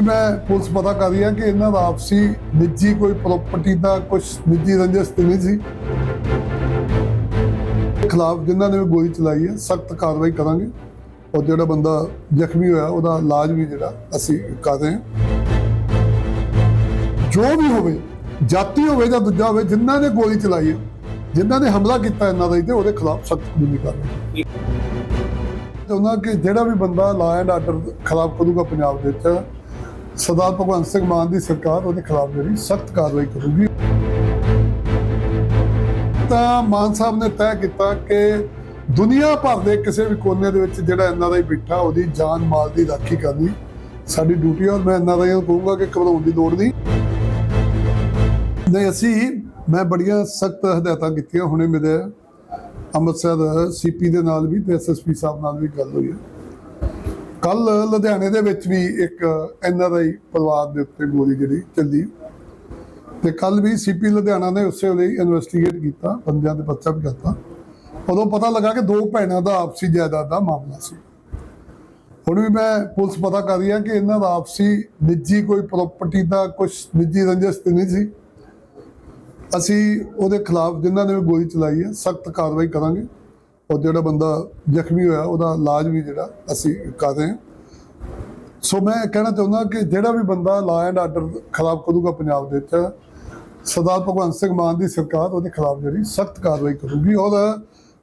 ਮੈਂ ਪੁਲਿਸ ਪਤਾ ਕਰ ਰਹੀ ਹੈ ਕਿ ਇਹਨਾਂ ਦਾ ਆਪਸੀ ਨਿੱਜੀ ਕੋਈ ਪ੍ਰਾਪਰਟੀ ਦਾ ਕੁਝ ਨਿੱਜੀ ਰੰਜਿਸ਼ ਤੇ ਨਹੀਂ ਸੀ। ਖਿਲਾਫ ਜਿਨ੍ਹਾਂ ਨੇ ਗੋਲੀ ਚਲਾਈ ਹੈ, ਸਖਤ ਕਾਰਵਾਈ ਕਰਾਂਗੇ। ਔਰ ਜਿਹੜਾ ਬੰਦਾ ਜ਼ਖਮੀ ਹੋਇਆ, ਉਹਦਾ ਇਲਾਜ ਵੀ ਜਿਹੜਾ ਅਸੀਂ ਕਰ ਰਹੇ ਹਾਂ। ਜੋ ਵੀ ਹੋਵੇ, ਜਾਤੀ ਹੋਵੇ ਜਾਂ ਦੂਜਾ ਹੋਵੇ, ਜਿਨ੍ਹਾਂ ਨੇ ਗੋਲੀ ਚਲਾਈ ਹੈ, ਜਿਨ੍ਹਾਂ ਨੇ ਹਮਲਾ ਕੀਤਾ ਇਹਨਾਂ ਦਾ ਤੇ ਉਹਦੇ ਖਿਲਾਫ ਸਖਤ ਕਾਨੂੰਨੀ ਕਾਰਵਾਈ ਚਾਹੁੰਦਾ ਕਿ ਜਿਹੜਾ ਵੀ ਬੰਦਾ ਲਾ ਐਂਡ ਆਰਡਰ ਖਿਲਾਫ ਕਰੂਗਾ ਪੰਜਾਬ ਦੇ ਵਿੱਚ ਸਰਦਾਰ ਭਗਵੰਤ ਸਿੰਘ ਮਾਨ ਦੀ ਸਰਕਾਰ ਉਹਦੇ ਖਿਲਾਫ ਜਿਹੜੀ ਸਖਤ ਕਾਰਵਾਈ ਕਰੂਗੀ। ਤਾਂ ਮਾਨ ਸਾਹਿਬ ਨੇ ਤੈਅ ਕੀਤਾ ਕਿ ਦੁਨੀਆ ਭਰ ਦੇ ਕਿਸੇ ਵੀ ਕੋਨੇ ਦੇ ਵਿੱਚ ਜਿਹੜਾ ਇਹਨਾਂ ਦਾ ਹੀ ਬਿਠਾ, ਉਹਦੀ ਜਾਨ ਮਾਲ ਦੀ ਰਾਖੀ ਕਰਨੀ ਸਾਡੀ ਡਿਊਟੀ ਔਰ ਮੈਂ ਇਹਨਾਂ ਦਾ ਇਹ ਕਹੂੰਗਾ ਕਿ ਘਬਰਾਉਣ ਦੀ ਲੋੜ ਨਹੀਂ। ਨਹੀਂ, ਅਸੀਂ, ਮੈਂ ਬੜੀਆਂ ਸਖਤ ਹਦਾਇਤਾਂ ਕੀਤੀਆਂ, ਹੁਣੇ ਮੇਰੇ ਅੰਮ੍ਰਿਤਸਰ ਸੀਪੀ ਦੇ ਨਾਲ ਵੀ ਤੇ ਐਸਐਸਪੀ ਸਾਹਿਬ ਨਾਲ ਵੀ ਗੱਲ ਹੋਈ ਹੈ। ਕੱਲ ਲੁਧਿਆਣੇ ਦੇ ਵਿੱਚ ਵੀ ਇੱਕ ਐਨਆਰਆਈ ਪਰਿਵਾਰ ਦੇ ਉੱਤੇ ਗੋਲੀ ਜਿਹੜੀ ਚੱਲੀ। ਤੇ ਕੱਲ ਵੀ ਸੀਪੀ ਲੁਧਿਆਣਾ ਨੇ ਉਸੇ ਵੇਲੇ ਇਨਵੈਸਟੀਗੇਟ ਕੀਤਾ, ਬੰਦਿਆਂ ਦੇ ਪਰਚਾ ਵੀ ਕਰਤਾ। ਉਦੋਂ ਪਤਾ ਲੱਗਾ ਕਿ ਦੋ ਭੈਣਾਂ ਦਾ ਆਪਸੀ ਜਾਇਦਾਦ ਦਾ ਮਾਮਲਾ ਸੀ। ਹੁਣ ਵੀ ਮੈਂ ਪੁਲਿਸ ਪਤਾ ਕਰ ਰਹੀ ਹੈ ਕਿ ਇਹਨਾਂ ਦਾ ਆਪਸੀ ਨਿੱਜੀ ਕੋਈ ਪ੍ਰਾਪਰਟੀ ਦਾ ਕੁਝ ਨਿੱਜੀ ਰੰਜਿਸ਼ ਤੇ ਨਹੀਂ ਸੀ। ਅਸੀਂ ਉਹਦੇ ਖਿਲਾਫ ਜਿਨ੍ਹਾਂ ਨੇ ਵੀ ਗੋਲੀ ਚਲਾਈ ਹੈ, ਸਖਤ ਕਾਰਵਾਈ ਕਰਾਂਗੇ। ਔਰ ਜਿਹੜਾ ਬੰਦਾ ਜ਼ਖਮੀ ਹੋਇਆ, ਉਹਦਾ ਇਲਾਜ ਵੀ ਜਿਹੜਾ ਅਸੀਂ ਕਰ ਰਹੇ ਹਾਂ। ਸੋ ਮੈਂ ਕਹਿਣਾ ਚਾਹੁੰਦਾ ਕਿ ਜਿਹੜਾ ਵੀ ਬੰਦਾ ਲਾ ਐਂਡ ਆਰਡਰ ਖਿਲਾਫ ਕਰੂਗਾ ਪੰਜਾਬ ਦੇ ਵਿੱਚ, ਸਰਦਾਰ ਭਗਵੰਤ ਸਿੰਘ ਮਾਨ ਦੀ ਸਰਕਾਰ ਉਹਦੇ ਖਿਲਾਫ ਜਿਹੜੀ ਸਖਤ ਕਾਰਵਾਈ ਕਰੂਗੀ ਔਰ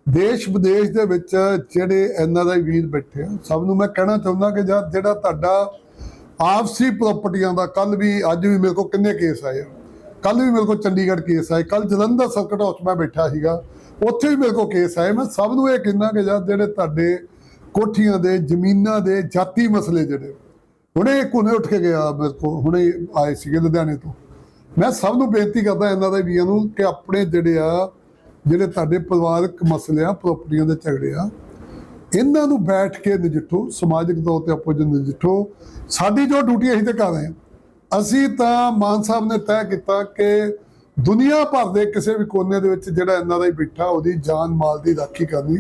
ਦੇਸ਼ ਵਿਦੇਸ਼ ਦੇ ਵਿੱਚ ਜਿਹੜੇ ਐਨਆਰਆਈ ਵੀਰ ਬੈਠੇ ਆ, ਸਭ ਨੂੰ ਮੈਂ ਕਹਿਣਾ ਚਾਹੁੰਦਾ ਕਿ ਜਦ ਜਿਹੜਾ ਤੁਹਾਡਾ ਆਪਸੀ ਪ੍ਰਾਪਰਟੀਆਂ ਦਾ ਕੱਲ ਵੀ ਅੱਜ ਵੀ ਮੇਰੇ ਕੋਲ ਕਿੰਨੇ ਕੇਸ ਆਏ ਆ। ਕੱਲ ਵੀ ਮੇਰੇ ਕੋਲ ਚੰਡੀਗੜ੍ਹ ਕੇਸ ਆਏ। ਕੱਲ ਜਲੰਧਰ ਸਰਕਟ ਹਾਊਸ ਮੈਂ ਬੈਠਾ ਸੀਗਾ। ਉੱਥੇ ਵੀ ਮੇਰੇ ਕੋਲ ਕੇਸ ਆਏ। ਮੈਂ ਸਭ ਨੂੰ ਇਹ ਕਹਿੰਦਾ ਕਿ ਜਦ ਜਿਹੜੇ ਤੁਹਾਡੇ ਕੋਠੀਆਂ ਦੇ, ਜ਼ਮੀਨਾਂ ਦੇ ਜਾਤੀ ਮਸਲੇ ਜਿਹੜੇ, ਹੁਣੇ ਇੱਕ ਉੱਠ ਕੇ ਗਿਆ ਮੇਰੇ ਕੋਲ, ਹੁਣੇ ਆਏ ਸੀਗੇ ਲੁਧਿਆਣੇ ਤੋਂ। ਮੈਂ ਸਭ ਨੂੰ ਬੇਨਤੀ ਕਰਦਾ ਇਹਨਾਂ ਦੇ ਵੀਰਾਂ ਨੂੰ ਕਿ ਆਪਣੇ ਜਿਹੜੇ ਆ, ਜਿਹੜੇ ਤੁਹਾਡੇ ਪਰਿਵਾਰਕ ਮਸਲੇ ਆ ਪ੍ਰਾਪਰਟੀਆਂ ਦੇ ਝਗੜੇ ਆ, ਇਹਨਾਂ ਨੂੰ ਬੈਠ ਕੇ ਨਜਿੱਠੋ, ਸਮਾਜਿਕ ਤੌਰ ਤੇ ਆਪੋ ਜੀ ਨਜਿੱਠੋ। ਸਾਡੀ ਜੋ ਡਿਊਟੀ ਅਸੀਂ ਤੇ ਕਰ ਰਹੇ ਹਾਂ। ਅਸੀਂ ਤਾਂ ਮਾਨ ਸਾਹਿਬ ਨੇ ਤੈਅ ਕੀਤਾ ਕਿ ਦੁਨੀਆ ਭਰ ਦੇ ਕਿਸੇ ਵੀ ਕੋਨੇ ਦੇ ਵਿੱਚ ਜਿਹੜਾ ਇਹਨਾਂ ਦਾ ਹੀ ਬੈਠਾ, ਉਹਦੀ ਜਾਨ ਮਾਲ ਦੀ ਰਾਖੀ ਕਰਨੀ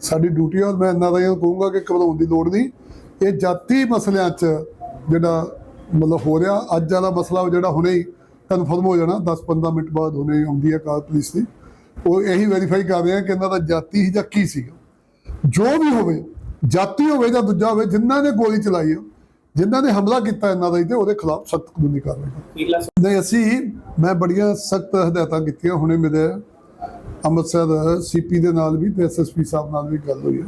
ਸਾਡੀ ਡਿਊਟੀ ਹੈ ਔਰ ਮੈਂ ਇਹਨਾਂ ਦਾ ਇਹ ਕਹੂੰਗਾ ਕਿ ਘਬਰਾਉਣ ਦੀ ਲੋੜ ਨਹੀਂ। ਇਹ ਜਾਤੀ ਮਸਲਿਆਂ 'ਚ ਜਿਹੜਾ ਮਤਲਬ ਹੋ ਰਿਹਾ, ਅੱਜ ਵਾਲਾ ਮਸਲਾ ਜਿਹੜਾ ਹੁਣੇ ਹੀ ਕਨਫਰਮ ਹੋ ਜਾਣਾ। 10-15 ਮਿੰਟ ਬਾਅਦ ਹੁਣੇ ਆਉਂਦੀ ਹੈ ਕਾਰ ਪੁਲਿਸ ਦੀ। ਉਹ ਇਹੀ ਵੈਰੀਫਾਈ ਕਰ ਰਹੇ ਆ ਕਿ ਇਹਨਾਂ ਦਾ ਜਾਤੀ ਹੀ ਜਾਂ ਕੀ ਸੀਗਾ। ਜੋ ਵੀ ਹੋਵੇ, ਜਾਤੀ ਹੋਵੇ ਜਾਂ ਦੂਜਾ ਹੋਵੇ, ਜਿਨ੍ਹਾਂ ਨੇ ਗੋਲੀ ਚਲਾਈ ਹੈ ਜਿਨ੍ਹਾਂ ਨੇ ਹਮਲਾ ਕੀਤਾ ਇਹਨਾਂ ਦਾ ਤੇ ਉਹਦੇ ਖਿਲਾਫ ਸਖਤ ਕਾਨੂੰਨੀ ਕਾਰਵਾਈ ਨਹੀਂ, ਅਸੀਂ, ਮੈਂ ਬੜੀਆਂ ਸਖਤ ਹਦਾਇਤਾਂ ਕੀਤੀਆਂ, ਹੁਣੇ ਮੇਰੇ ਅੰਮ੍ਰਿਤਸਰ ਸੀਪੀ ਦੇ ਨਾਲ ਵੀ ਤੇ ਐਸਐਸਪੀ ਸਾਹਿਬ ਨਾਲ ਵੀ ਗੱਲ ਹੋਈ ਹੈ।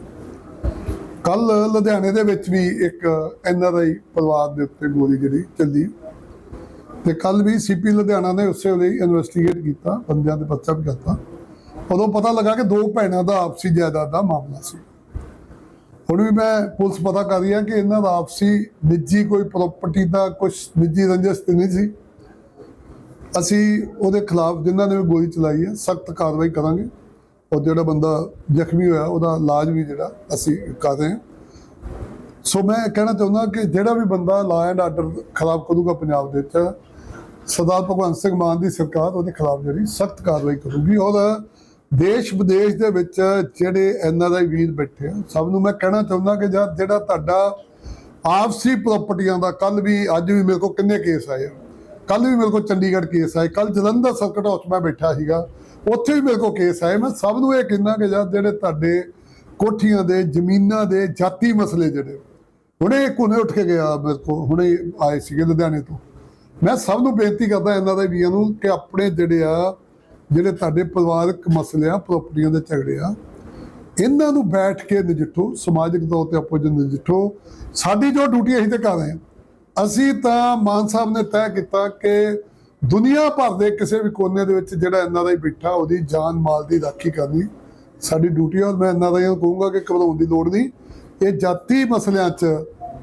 ਕੱਲ ਲੁਧਿਆਣੇ ਦੇ ਵਿੱਚ ਵੀ ਇੱਕ ਐਨਆਰਆਈ ਪਰਿਵਾਰ ਦੇ ਉੱਤੇ ਗੋਲੀ ਜਿਹੜੀ ਚੱਲੀ। ਤੇ ਕੱਲ ਵੀ ਸੀਪੀ ਲੁਧਿਆਣਾ ਨੇ ਉਸੇ ਵੇਲੇ ਇਨਵੈਸਟੀਗੇਟ ਕੀਤਾ, ਬੰਦਿਆਂ ਦੇ ਪਰਚਾ ਵੀ ਕਰਤਾ। ਉਦੋਂ ਪਤਾ ਲੱਗਾ ਕਿ ਦੋ ਭੈਣਾਂ ਦਾ ਆਪਸੀ ਜਾਇਦਾਦ ਦਾ ਮਾਮਲਾ ਸੀ। ਹੁਣ ਵੀ ਮੈਂ ਪੁਲਿਸ ਪਤਾ ਕਰ ਰਹੀ ਹੈ ਕਿ ਇਹਨਾਂ ਦਾ ਆਪਸੀ ਨਿੱਜੀ ਕੋਈ ਪ੍ਰਾਪਰਟੀ ਦਾ ਕੁਝ ਨਿੱਜੀ ਰੰਜਿਸ਼ ਤੇ ਨਹੀਂ ਸੀ। ਅਸੀਂ ਉਹਦੇ ਖਿਲਾਫ ਜਿਨ੍ਹਾਂ ਨੇ ਵੀ ਗੋਲੀ ਚਲਾਈ ਹੈ, ਸਖਤ ਕਾਰਵਾਈ ਕਰਾਂਗੇ। ਔਰ ਜਿਹੜਾ ਬੰਦਾ ਜ਼ਖਮੀ ਹੋਇਆ, ਉਹਦਾ ਇਲਾਜ ਵੀ ਜਿਹੜਾ ਅਸੀਂ ਕਰ ਰਹੇ ਹਾਂ। ਸੋ ਮੈਂ ਕਹਿਣਾ ਚਾਹੁੰਦਾ ਕਿ ਜਿਹੜਾ ਵੀ ਬੰਦਾ ਲਾ ਐਂਡ ਆਰਡਰ ਖਿਲਾਫ ਕਰੂਗਾ ਪੰਜਾਬ ਦੇ ਵਿੱਚ, ਸਰਦਾਰ ਭਗਵੰਤ ਸਿੰਘ ਮਾਨ ਦੀ ਸਰਕਾਰ ਉਹਦੇ ਖਿਲਾਫ ਜਿਹੜੀ ਸਖਤ ਕਾਰਵਾਈ ਕਰੂਗੀ। ਔਰ ਦੇਸ਼ ਵਿਦੇਸ਼ ਦੇ ਵਿੱਚ ਜਿਹੜੇ ਐਨਆਰਆਈ ਵੀਰ ਬੈਠੇ ਆ, ਸਭ ਨੂੰ ਮੈਂ ਕਹਿਣਾ ਚਾਹੁੰਦਾ ਕਿ ਜਦ ਜਿਹੜਾ ਤੁਹਾਡਾ ਆਪਸੀ ਪ੍ਰਾਪਰਟੀਆਂ ਦਾ ਕੱਲ ਵੀ, ਅੱਜ ਵੀ ਮੇਰੇ ਕੋਲ ਕਿੰਨੇ ਕੇਸ ਆਏ ਆ? ਕੱਲ ਵੀ ਮੇਰੇ ਕੋਲ ਚੰਡੀਗੜ੍ਹ ਕੇਸ ਆਏ ਕੱਲ ਜਲੰਧਰ ਸਰਕਟ ਹਾਊਸ ਮੈਂ ਬੈਠਾ ਸੀਗਾ, ਉੱਥੇ ਵੀ ਮੇਰੇ ਕੋਲ ਕੇਸ ਆਏ। ਮੈਂ ਸਭ ਨੂੰ ਇਹ ਕਹਿੰਦਾ ਕਿ ਜਦ ਜਿਹੜੇ ਤੁਹਾਡੇ ਕੋਠੀਆਂ ਦੇ, ਜ਼ਮੀਨਾਂ ਦੇ ਜਾਤੀ ਮਸਲੇ ਜਿਹੜੇ, ਹੁਣੇ ਇੱਕ ਹੁਣੇ ਉੱਠ ਕੇ ਗਿਆ ਮੇਰੇ ਕੋਲ, ਹੁਣੇ ਆਏ ਸੀਗੇ ਲੁਧਿਆਣੇ ਤੋਂ। ਮੈਂ ਸਭ ਨੂੰ ਬੇਨਤੀ ਕਰਦਾ ਇਹਨਾਂ ਦੇ ਵੀਰਾਂ ਨੂੰ ਕਿ ਆਪਣੇ ਜਿਹੜੇ ਆ ਜਿਹੜੇ ਤੁਹਾਡੇ ਪਰਿਵਾਰਕ ਮਸਲੇ ਆ ਪ੍ਰਾਪਰਟੀਆਂ ਦੇ ਝਗੜੇ ਆ, ਇਹਨਾਂ ਨੂੰ ਬੈਠ ਕੇ ਨਜਿੱਠੋ, ਸਮਾਜਿਕ ਤੌਰ ਤੇ ਆਪੋ ਜੀ ਨਜਿੱਠੋ। ਸਾਡੀ ਜੋ ਡਿਊਟੀ ਅਸੀਂ ਤੇ ਕਰ ਰਹੇ ਹਾਂ। ਅਸੀਂ ਤਾਂ ਮਾਨ ਸਾਹਿਬ ਨੇ ਤੈਅ ਕੀਤਾ ਕਿ ਦੁਨੀਆ ਭਰ ਦੇ ਕਿਸੇ ਵੀ ਕੋਨੇ ਦੇ ਵਿੱਚ ਜਿਹੜਾ ਇਹਨਾਂ ਦਾ ਹੀ ਬਿਠਾ, ਉਹਦੀ ਜਾਨ ਮਾਲ ਦੀ ਰਾਖੀ ਕਰਨੀ ਸਾਡੀ ਡਿਊਟੀ ਹੈ ਔਰ ਮੈਂ ਇਹਨਾਂ ਦਾ ਇਹ ਕਹੂੰਗਾ ਕਿ ਘਬਰਾਉਣ ਦੀ ਲੋੜ ਨਹੀਂ। ਇਹ ਜਾਤੀ ਮਸਲਿਆਂ 'ਚ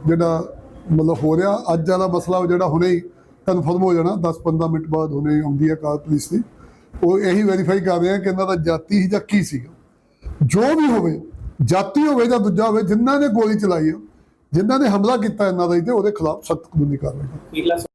ਜਿਹੜਾ ਮਤਲਬ ਹੋ ਰਿਹਾ, ਅੱਜ ਵਾਲਾ ਮਸਲਾ ਜਿਹੜਾ ਹੁਣੇ ਹੀ ਕਨਫਰਮ ਹੋ ਜਾਣਾ 10-15 ਮਿੰਟ ਬਾਅਦ ਹੁਣੇ ਆਉਂਦੀ ਹੈ ਕਾਰ ਪੁਲਿਸ ਦੀ। ਉਹ ਇਹੀ ਵੈਰੀਫਾਈ ਕਰ ਰਹੇ ਆ ਕਿ ਇਹਨਾਂ ਦਾ ਜਾਤੀ ਹੀ ਜਾਂ ਕੀ ਸੀਗਾ। ਜੋ ਵੀ ਹੋਵੇ, ਜਾਤੀ ਹੋਵੇ ਜਾਂ ਦੂਜਾ ਹੋਵੇ, ਜਿਨ੍ਹਾਂ ਨੇ ਗੋਲੀ ਚਲਾਈ ਹੈ ਜਿਨ੍ਹਾਂ ਨੇ ਹਮਲਾ ਕੀਤਾ ਇਹਨਾਂ ਦਾ ਤੇ ਉਹਦੇ ਖਿਲਾਫ ਸਖਤ ਕਾਨੂੰਨੀ ਕਾਰਵਾਈ